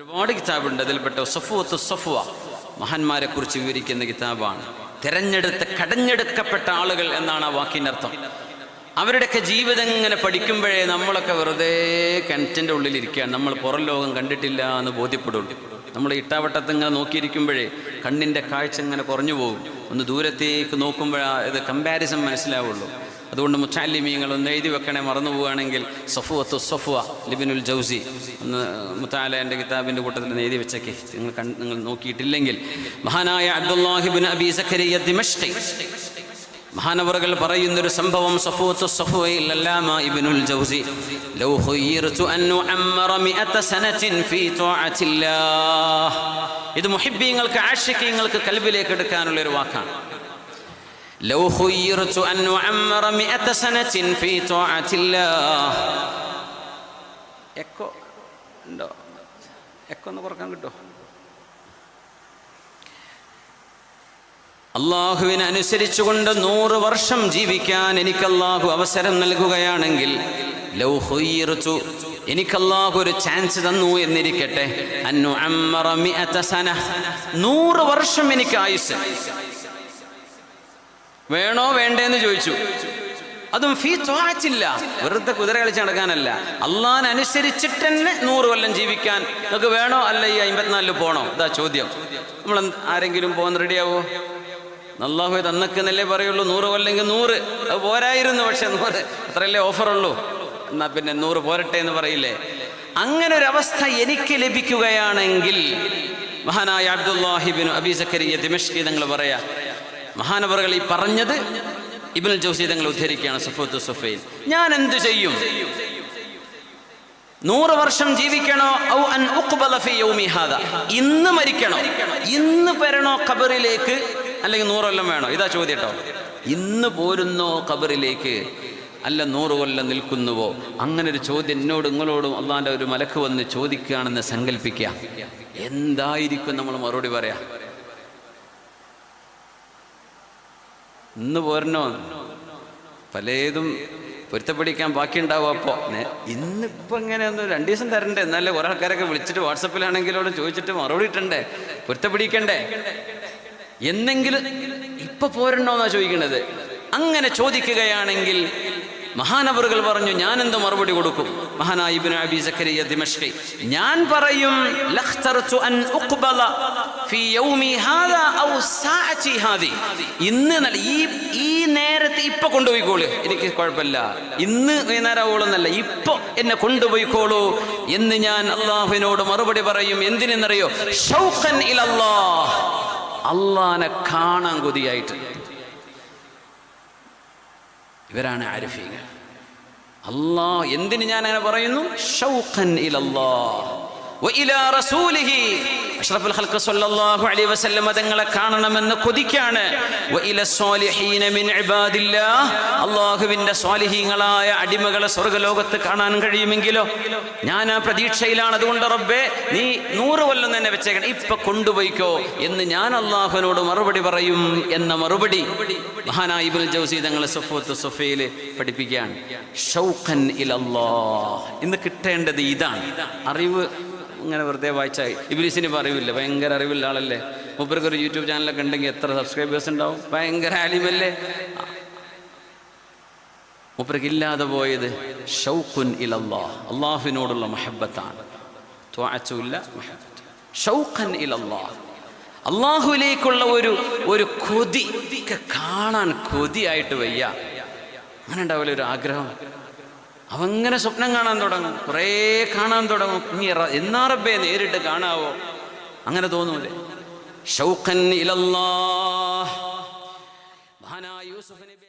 ഒരുപാട് കിതാബുണ്ട്. അതിൽപ്പെട്ട സഫുവത്ത് സഫുവ. മഹാന്മാരെ കുറിച്ച് വിവരിക്കുന്ന കിതാബാണ്. തിരഞ്ഞെടുത്ത കടഞ്ഞെടുക്കപ്പെട്ട ആളുകൾ എന്നാണ് ആ വാക്കിന്റെ അർത്ഥം. അവരുടെയൊക്കെ ജീവിതം ഇങ്ങനെ പഠിക്കുമ്പോഴേ നമ്മളൊക്കെ വെറുതെ കിണറ്റിന്റെ ഉള്ളിലിരിക്കുകയാണ് നമ്മൾ പുറം ലോകം കണ്ടിട്ടില്ല എന്ന് ബോധ്യപ്പെടുള്ളൂ. നമ്മൾ ഇട്ടാവട്ടത്ത് ഇങ്ങനെ നോക്കിയിരിക്കുമ്പോഴേ കണ്ണിന്റെ കാഴ്ച ഇങ്ങനെ കുറഞ്ഞു പോകും. ഒന്ന് ദൂരത്തേക്ക് നോക്കുമ്പോഴാ ഇത് കമ്പാരിസൺ മനസ്സിലാവുള്ളൂ. അതുകൊണ്ട് മുത്താലിമീങ്ങൾ ഒന്ന് എഴുതി വെക്കണേ മറന്നു പോവുകയാണെങ്കിൽ സഫുവത്തു സഫുവ ലിബിനുൽ ജൗസി ഒന്ന് മുത്താല എന്റെ കിതാബിന്റെ കൂട്ടത്തിൽ എഴുതി വെച്ചേക്ക്. നിങ്ങൾ നിങ്ങൾ നോക്കിയിട്ടില്ലെങ്കിൽ. മഹാനായ അബ്ദുല്ലാഹിബിൻ അബി സഖരിയ ദിമഷ്കി മഹാനവറുകൾ പറയുന്നൊരു സംഭവം സഫൂത്ത് സഫുവയിൽ അല്ലാമ ഇബ്നുൽ ജൗസി. ലൗ ഖുയ്യിർതു അൻ മിഅത സനതിൻ ഫീ ത്വാഅത്തില്ലാഹ് ഇത് മുഹിബ്ബീങ്ങൾക്ക് ആഷിഖീങ്ങൾക്ക് കൽബിലേക്ക് എടുക്കാനുള്ള ഒരു വാക്കാണ്. ലൗ خيرت അൻ ഉഅമ്മറ മിഅത സനത്തിൻ ഫീ طاعة എക്കോ? ഉണ്ടോ? എക്കോ അള്ളാഹുവിനെ അനുസരിച്ചുകൊണ്ട് നൂറ് വർഷം ജീവിക്കാൻ എനിക്ക് അള്ളാഹു അവസരം നൽകുകയാണെങ്കിൽ ലൗ എനിക്ക് അള്ളാഹു ഒരു ചാൻസ് തന്നു എന്നിരിക്കട്ടെ. അന്നു അമ്മറ നൂറ് വർഷം എനിക്ക് ആയുസ്. വേണോ വേണ്ടേന്ന് ചോദിച്ചു. അതും ഫീ ചോച്ചില്ല വെറുതെ കുതിര കളിച്ച് നടക്കാനല്ല. അള്ളാൻ അനുസരിച്ചിട്ട് തന്നെ നൂറ് കൊല്ലം ജീവിക്കാൻ. നിങ്ങൾക്ക് വേണോ? അല്ല ഈ അമ്പത്തിനാലിൽ പോണോ? ഇതാ ചോദ്യം. നമ്മൾ ആരെങ്കിലും പോകാൻ റെഡിയാവോ? അള്ളാഹു തന്നക്കെന്നല്ലേ പറയുള്ളൂ. നൂറ് കൊല്ലെങ്കിൽ നൂറ്. അത് പോരായിരുന്നു പക്ഷെ നൂറ്. അത്രയല്ലേ ഓഫറുള്ളൂ. എന്നാ പിന്നെ നൂറ് പോരട്ടെ എന്ന് പറയില്ലേ? അങ്ങനെ ഒരു അവസ്ഥ എനിക്ക് ലഭിക്കുകയാണെങ്കിൽ മഹാനായ അബ്ദുല്ലാഹിബിൻ അബി സക്കരിയ ദിമഷ്കി നിങ്ങൾ പറയാ മഹാനവറുകൾ ഈ പറഞ്ഞത് ഇബിൻ ജോസി തങ്ങൾ ഉദ്ധരിക്കുകയാണ് സുഫത്ത് സുഫൈൻ. ഞാൻ എന്തു ചെയ്യും? നൂറ് വർഷം ജീവിക്കണോ? ഔ അൻ ഇന്ന് മരിക്കണോ? ഇന്ന് പെരണോ ഖബറിലേക്ക്? അല്ലെങ്കിൽ നൂറൊല്ലം വേണോ? ഇതാ ചോദ്യം കേട്ടോ ഇന്ന് പോരുന്നോ ഖബറിലേക്ക്? അല്ല നൂറ് കൊല്ലം നിൽക്കുന്നുവോ? അങ്ങനെ ഒരു ചോദ്യം എന്നോട് നിങ്ങളോടും അള്ളാന്റെ ഒരു മലക്ക് വന്ന് ചോദിക്കുകയാണെന്ന് സങ്കല്പിക്കുക എന്തായിരിക്കും നമ്മൾ മറുപടി പറയാ? ഇന്ന് പോരണോ? പലതും പൊരുത്തപ്പെടിക്കാൻ ബാക്കിയുണ്ടാവും അപ്പോൾ ഇന്നിപ്പോൾ ഇങ്ങനെ ഇങ്ങനെയൊന്നും രണ്ട് ദിവസം തരണ്ടേ? എന്നാലേ കുറേ ആൾക്കാരൊക്കെ വിളിച്ചിട്ട് വാട്സപ്പിലാണെങ്കിലോട് ചോദിച്ചിട്ട് മറുപടി ഇട്ടണ്ടേ? പൊരുത്തപ്പെടിക്കണ്ടേ? എന്നെങ്കിലും ഇപ്പൊ പോരണോന്നാ ചോദിക്കണത്. അങ്ങനെ ചോദിക്കുകയാണെങ്കിൽ മഹാനവറുകൾ പറഞ്ഞു ഞാൻ എന്ത് മറുപടി കൊടുക്കും? മഹാനായ ഇബ്നു അബി സക്കരിയ ദിമഷ്കി ഞാൻ പറയും ലഖ്തർതു അൻ ഉഖ്ബല ഫീ ഹാദാ ഔ സാഅതി ഹാദി. ഇന്ന് ഈ ഈ നേരത്തെ ഇപ്പൊ കൊണ്ടുപോയിക്കോളൂ. എനിക്ക് കുഴപ്പമില്ല. ഇന്ന് വൈകുന്നേരമാവോളെന്നല്ല ഇപ്പൊ എന്നെ കൊണ്ടുപോയിക്കോളൂ എന്ന് ഞാൻ അള്ളാഹുവിനോട് മറുപടി പറയും. എന്തിനെന്നറിയോ? ഷൗഖൻ ഇലല്ലാഹ്. അള്ളാനെ കാണാൻ കൊതിയായിട്ട്. ഇവരാണ് ആരിഫീങ്ങൾ. അള്ളാ എന്തിന് ഞാൻ അങ്ങനെ പറയുന്നു? ഷൗഖൻ ഇലല്ലാ വ ഇലാ റസൂലിഹി അഷ്റഫുൽ ഖൽഖ് സ്വല്ലല്ലാഹു അലൈഹി വസല്ലം തങ്ങളെ കാണണമെന്ന് കൊതിക്കാണ്. അല്ലാഹുവിന്റെ സ്വാലിഹീങ്ങളായ അടിമകളെ സ്വർഗലോകത്ത് കാണാൻ കഴിയുമെങ്കിലോ? ഞാൻ ആ പ്രതീക്ഷയിലാണ്. അതുകൊണ്ട് റബ്ബേ നീ നൂറ് കൊല്ലം തന്നെ വെച്ചേക്കണം. ഇപ്പൊ കൊണ്ടുപോയിക്കോ എന്ന് ഞാൻ അള്ളാഹുവിനോട് മറുപടി പറയും എന്ന മറുപടി മഹാനായിബുൽ ജൗസി തങ്ങളെ സഫോത്ത് സഫയിൽ പഠിപ്പിക്കുകയാണ്. ഷൗഖൻ ഇലല്ലാഹ്. ഇന്ന് കിട്ടേണ്ടത് ഇതാണ്. അറിവ് ഇങ്ങനെ വെറുതെ വായിച്ചാൽ ഇബിലിസിന് അറിവില്ല ഭയങ്കര അറിവുള്ള ആളല്ലേ? മൂപ്പർക്ക് ഒരു യൂട്യൂബ് ചാനലൊക്കെ ഉണ്ടെങ്കിൽ എത്ര സബ്സ്ക്രൈബേഴ്സ് ഉണ്ടാവും? ഭയങ്കര ആലിമല്ലേ? മൂപ്പർക്ക് ഇല്ലാതെ പോയത് ഷൗഖുൻ ഇലല്ലാ അള്ളാഹുവിനോടുള്ള മഹബത്താണ്. മഹബത്ത്. ഷൗഖൻ ഒരു ഒരു കൊതി കാണാൻ കൊതിയായിട്ട് വയ്യ. അങ്ങനെ ഉണ്ടാവില്ല ഒരു ആഗ്രഹം? അവങ്ങനെ സ്വപ്നം കാണാൻ തുടങ്ങും. കുറേ കാണാൻ തുടങ്ങും. ഇനി എന്നാ റബ്ബേ നേരിട്ട് കാണാവോ? അങ്ങനെ തോന്നൂലേ. ഷൗഖൻ ഇലല്ലാ യൂസുഫ്